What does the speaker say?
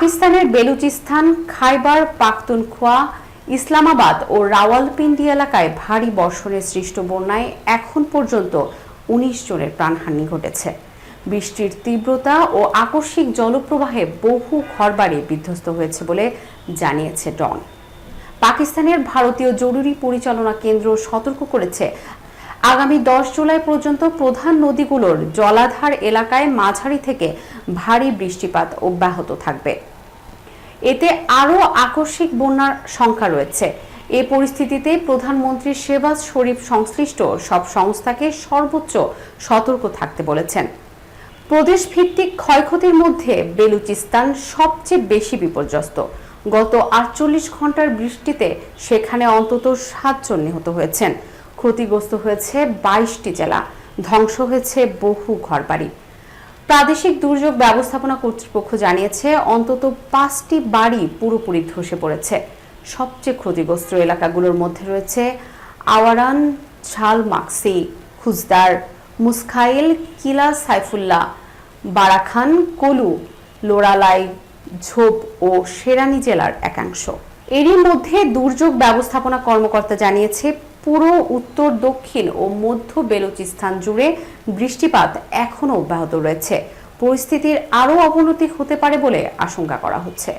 পাকিস্তানের বেলুচিস্তান, খাইবার, পাখতুনখোয়া, ইসলামাবাদ ও রাওয়ালপিন্ডি এলাকায় ভারী বর্ষণের সৃষ্ট বন্যায় এখন পর্যন্ত উনিশ জনের প্রাণহানি ঘটেছে। বৃষ্টির তীব্রতা ও আকস্মিক জলপ্রবাহে বহু ঘরবাড়ি বিধ্বস্ত হয়েছে বলে জানিয়েছে ডন। পাকিস্তানের ভারতীয় জরুরি পরিচালনা কেন্দ্র সতর্ক করেছে, আগামী দশ জুলাই পর্যন্ত প্রধান নদীগুলোর জলাধার এলাকায় মাঝারি থেকে ভারী বৃষ্টিপাত অব্যাহত থাকবে। এতে আরও আকস্মিক বন্যার সংখ্যা রয়েছে। এ পরিস্থিতিতে প্রধানমন্ত্রী শেবাজ শরীফ সংশ্লিষ্ট সব সংস্থাকে সর্বোচ্চ সতর্ক থাকতে বলেছেন। প্রদেশ ভিত্তিক ক্ষয়ক্ষতির মধ্যে বেলুচিস্তান সবচেয়ে বেশি বিপর্যস্ত। গত আটচল্লিশ ঘণ্টার বৃষ্টিতে সেখানে অন্তত সাতজন নিহত হয়েছেন। ক্ষতিগ্রস্ত হয়েছে বাইশটি জেলা। ধ্বংস হয়েছে বহু ঘরবাড়ি। প্রাদেশিক দুর্যোগ ব্যবস্থাপনা কর্তৃপক্ষ জানিয়েছে, অন্তত পাঁচটি বাড়ি পুরোপুরি ধসে পড়েছে। সবচেয়ে ক্ষতিগ্রস্ত এলাকাগুলোর মধ্যে রয়েছে আওয়ারান ঝাল মাক্সি খুজদার, মুসখাইল, কিলা সাইফুল্লাহ, বারাখান, কলু, লোরালাই, ঝোপ ও সেরানি জেলার একাংশ। এরই মধ্যে দুর্যোগ ব্যবস্থাপনা কর্মকর্তা জানিয়েছে পুরো উত্তর, দক্ষিণ ও মধ্য বেলুচিস্তান জুড়ে বৃষ্টিপাত এখনও অব্যাহত রয়েছে। পরিস্থিতির আরও অবনতি হতে পারে বলে আশঙ্কা করা হচ্ছে।